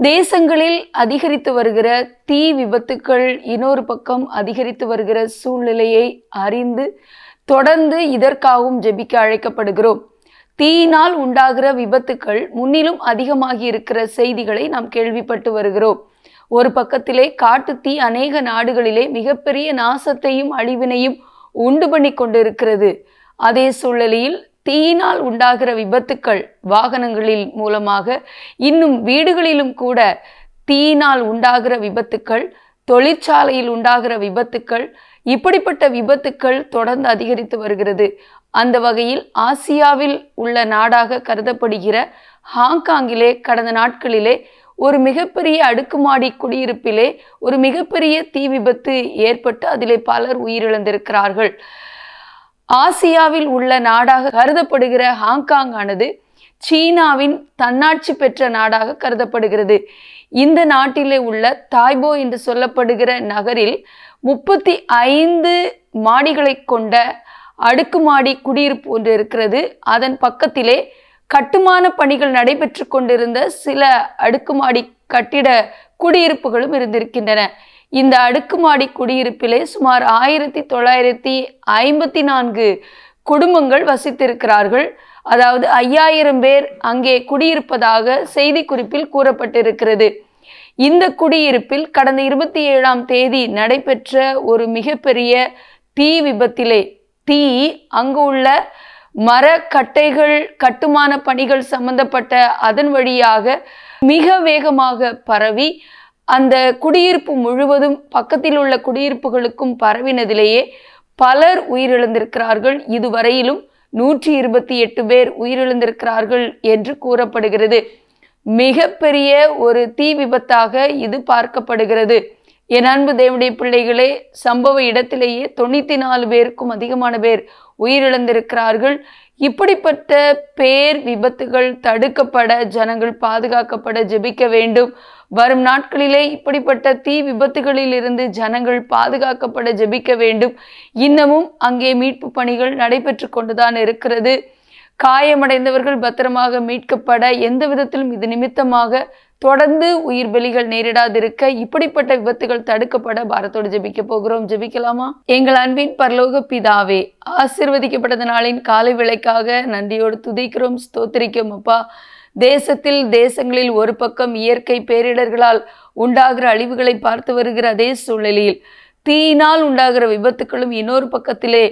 தேசங்களில் அதிகரித்து வருகிற தீ விபத்துக்கள் இன்னொரு பக்கம் அதிகரித்து வருகிற சூழ்நிலையை அறிந்து தொடர்ந்து இதற்காகவும் ஜெபிக்க அழைக்கப்படுகிறோம். தீயினால் உண்டாகிற விபத்துக்கள் முன்னிலும் அதிகமாகி இருக்கிற செய்திகளை நாம் கேள்விப்பட்டு வருகிறோம். ஒரு பக்கத்திலே காட்டு தீ அநேக நாடுகளிலே மிகப்பெரிய நாசத்தையும் அழிவினையும் உண்டு பண்ணி கொண்டிருக்கிறது. அதே சூழ்நிலையில் தீயினால் உண்டாகிற விபத்துக்கள் வாகனங்களில் மூலமாக இன்னும் வீடுகளிலும் கூட தீயினால் உண்டாகிற விபத்துக்கள் தொழிற்சாலையில் உண்டாகிற விபத்துக்கள் இப்படிப்பட்ட விபத்துக்கள் தொடர்ந்து அதிகரித்து வருகிறது. அந்த வகையில் ஆசியாவில் உள்ள நாடாக கருதப்படுகிற ஹாங்காங்கிலே கடந்த நாட்களிலே ஒரு மிகப்பெரிய அடுக்குமாடி குடியிருப்பிலே ஒரு மிகப்பெரிய தீ விபத்து ஏற்பட்டு அதிலே பலர் உயிரிழந்திருக்கிறார்கள். ஆசியாவில் உள்ள நாடாக கருதப்படுகிற ஹாங்காங் ஆனது சீனாவின் தன்னாட்சி பெற்ற நாடாக கருதப்படுகிறது. இந்த நாட்டிலே உள்ள தாய்போ என்று சொல்லப்படுகிற நகரில் முப்பத்தி ஐந்து மாடிகளை கொண்ட அடுக்குமாடி குடியிருப்பு ஒன்று இருக்கிறது. அதன் பக்கத்திலே கட்டுமான பணிகள் நடைபெற்று கொண்டிருந்த சில அடுக்குமாடி கட்டிட குடியிருப்புகளும் இருந்திருக்கின்றன. இந்த அடுக்குமாடி குடியிருப்பிலே சுமார் ஆயிரத்தி தொள்ளாயிரத்தி ஐம்பத்தி நான்கு குடும்பங்கள் வசித்திருக்கிறார்கள். அதாவது ஐயாயிரம் பேர் அங்கே குடியிருப்பதாக செய்திக்குறிப்பில் கூறப்பட்டிருக்கிறது. இந்த குடியிருப்பில் கடந்த இருபத்தி ஏழாம் தேதி நடைபெற்ற ஒரு மிகப்பெரிய தீ விபத்திலே தீ அங்கு உள்ள மரக்கட்டைகள் கட்டுமான பணிகள் சம்பந்தப்பட்ட அதன் வழியாக மிக வேகமாக பரவி அந்த குடியிருப்பு முழுவதும் பக்கத்தில் உள்ள குடியிருப்புகளுக்கும் பரவினதிலேயே பலர் உயிரிழந்திருக்கிறார்கள். இதுவரையிலும் நூற்றி இருபத்தி எட்டு பேர் உயிரிழந்திருக்கிறார்கள் என்று கூறப்படுகிறது. மிகப்பெரிய ஒரு தீ விபத்தாக இது பார்க்கப்படுகிறது. என் அன்பு தேவனுடைய பிள்ளைகளே சம்பவ இடத்திலேயே தொண்ணூற்றி நாலு பேருக்கும் அதிகமான பேர் உயிரிழந்திருக்கிறார்கள். இப்படிப்பட்ட பேர் விபத்துகள் தடுக்கப்பட ஜனங்கள் பாதுகாக்கப்பட ஜெபிக்க வேண்டும். வரும் நாட்களிலே இப்படிப்பட்ட தீ விபத்துகளில் இருந்து ஜனங்கள் பாதுகாக்கப்பட ஜெபிக்க வேண்டும். இன்னமும் அங்கே மீட்பு பணிகள் நடைபெற்று கொண்டுதான் இருக்கிறது. காயமடைந்தவர்கள் பத்திரமாக மீட்கப்பட எந்த விதத்திலும் இது நிமித்தமாக தொடர்ந்து உயிர் பலிகள் நேரிடாதிருக்க இப்படிப்பட்ட விபத்துகள் தடுக்கப்பட பாரத்தோடு ஜெபிக்க போகிறோம். ஜெபிக்கலாமா? எங்கள் அன்பின் பரலோக பிதாவே ஆசிர்வதிக்கப்பட்ட நாளின் காலை விலைக்காக நன்றியோடு துதிக்கிறோம் ஸ்தோத்திரிக்கிறோம் அப்பா. தேசத்தில் தேசங்களில் ஒரு பக்கம் இயற்கை பேரிடர்களால் உண்டாகிற அழிவுகளை பார்த்து வருகிற அதே சூழ்நிலையில் தீயினால் உண்டாகிற விபத்துக்களும் இன்னொரு பக்கத்திலே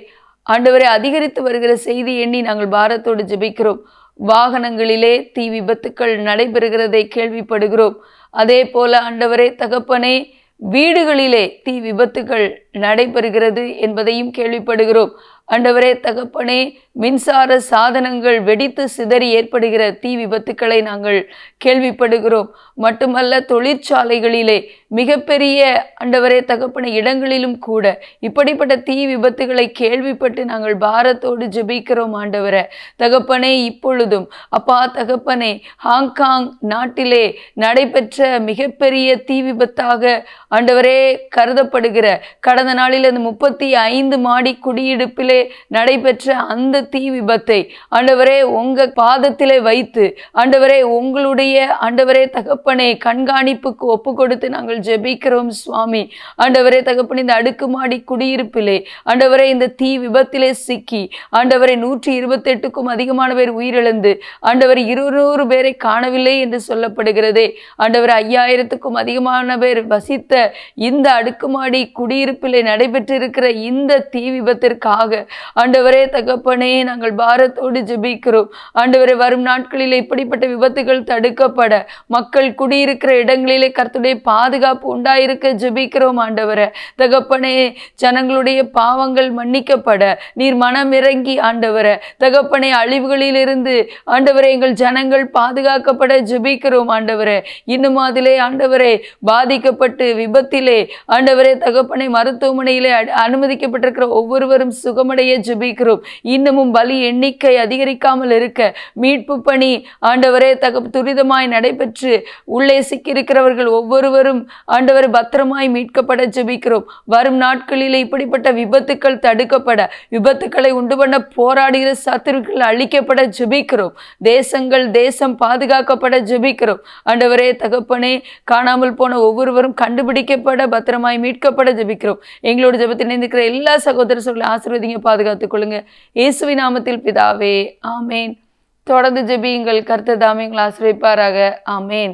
ஆண்டவரை அதிகரித்து வருகிற செய்தி எண்ணி நாங்கள் பாரத்தோடு ஜெபிக்கிறோம். வாகனங்களிலே தீ விபத்துக்கள் நடைபெறுகிறதை கேள்விப்படுகிறோம். அதே போல ஆண்டவரே தகப்பனே வீடுகளிலே தீ விபத்துகள் நடைபெறுகிறது என்பதையும் கேள்விப்படுகிறோம். ஆண்டவரே தகப்பனே மின்சார சாதனங்கள் வெடித்து சிதறி ஏற்படுகிற தீ விபத்துக்களை நாங்கள் கேள்விப்படுகிறோம். மட்டுமல்ல தொழிற்சாலைகளிலே மிகப்பெரிய அண்டவரே தகப்பன இடங்களிலும் கூட இப்படிப்பட்ட தீ விபத்துகளை கேள்விப்பட்டு நாங்கள் பாரத்தோடு ஜெபிக்கிறோம் ஆண்டவரை. தகப்பனே இப்பொழுதும் அப்பா தகப்பனே ஹாங்காங் நாட்டிலே நடைபெற்ற மிகப்பெரிய தீ விபத்தாக ஆண்டவரே கருதப்படுகிற கடந்த நாளில் அந்த முப்பத்தி ஐந்து மாடி குடியிருப்பிலே நடைபெற்ற அந்த தீ விபத்தை ஆண்டவரே உங்கள் பாதத்திலே வைத்து ஆண்டவரே உங்களுடைய ஆண்டவரே தகப்பனே கண்காணிப்புக்கு ஒப்பு கொடுத்து நாங்கள் ஜெபிக்கிறோம் சுவாமி. ஆண்டவரே தகப்பன் இந்த அடுக்குமாடி குடியிருப்பிலே ஆண்டவரே இந்த தீ விபத்திலே சிக்கி ஆண்டவரை நூற்றி இருபத்தெட்டுக்கும் அதிகமான பேர் உயிரிழந்து ஆண்டவர் இருநூறு பேரை காணவில்லை என்று சொல்லப்படுகிறதே. ஆண்டவர் ஐயாயிரத்துக்கும் அதிகமான பேர் வசித்த இந்த அடுக்குமாடி குடியிருப்பிலே நடைபெற்றிருக்கிற இந்த தீ விபத்திற்காக ஆண்டவரே தகப்பனே நாங்கள் பாரத்தோடு ஜெபிக்கிறோம். ஆண்டவரே வரும் நாட்களில் இப்படிப்பட்ட விபத்துகள் தடுக்கப்பட மக்கள் குடியிருக்கிற இடங்களிலே கர்த்துடைய பாதுகாப்பு உண்டாயிருக்க ஜெபிக்கிறோம் ஆண்டவரே. தகப்பனே ஜனங்களுடைய பாவங்கள் மன்னிக்கப்பட நீர் மனம் இறங்கி ஆண்டவரே. தகப்பனே அழிவுகளிலிருந்து ஆண்டவரே எங்கள் ஜனங்கள் பாதுகாக்கப்பட ஜெபிக்கிறோம் ஆண்டவரே. இன்னும் அதிலே ஆண்டவரே பாதிக்கப்பட்டு விபத்திலே ஆண்டவரே தகப்பனை மருத்துவமனையிலே அனுமதிக்கப்பட்டிருக்கிற ஒவ்வொருவரும் சுகம் சுகமடைய ஜெபிக்கிறோம் இன்னமும் பலி எண்ணிக்கை அதிகரிக்காமல் இருக்க மீட்பு பணி ஆண்டவரே தக துரிதமாய் நடைபெற்று உள்ளே சிக்கியிருக்கிறவர்கள் ஒவ்வொருவரும் ஆண்டவர் பத்திரமாய் மீட்கப்பட ஜெபிக்கிறோம் வரும் நாட்களிலே இப்படிப்பட்ட விபத்துக்கள் தடுக்கப்பட விபத்துக்களை உண்டு பண்ண போராடுகிற சத்துருக்கள் அழிக்கப்பட ஜெபிக்கிறோம் தேசங்கள் தேசம் பாதுகாக்கப்பட ஜெபிக்கிறோம் ஆண்டவரே தகப்பனே காணாமல் போன ஒவ்வொருவரும் கண்டுபிடிக்கப்பட பத்திரமாய் மீட்கப்பட ஜெபிக்கிறோம் எங்களோட ஜெபத்தில் நினைந்திருக்கிற எல்லா சகோதர சகோதரி ஆசீர்வதிங்க பாதுகாத்துக் கொள்ளுங்க இயேசுவி நாமத்தில் பிதாவே ஆமேன். தொடர்ந்து ஜெபியுங்கள் கர்த்தர் தாமே எங்களை ஆசிரியப்பாராக ஆமேன்.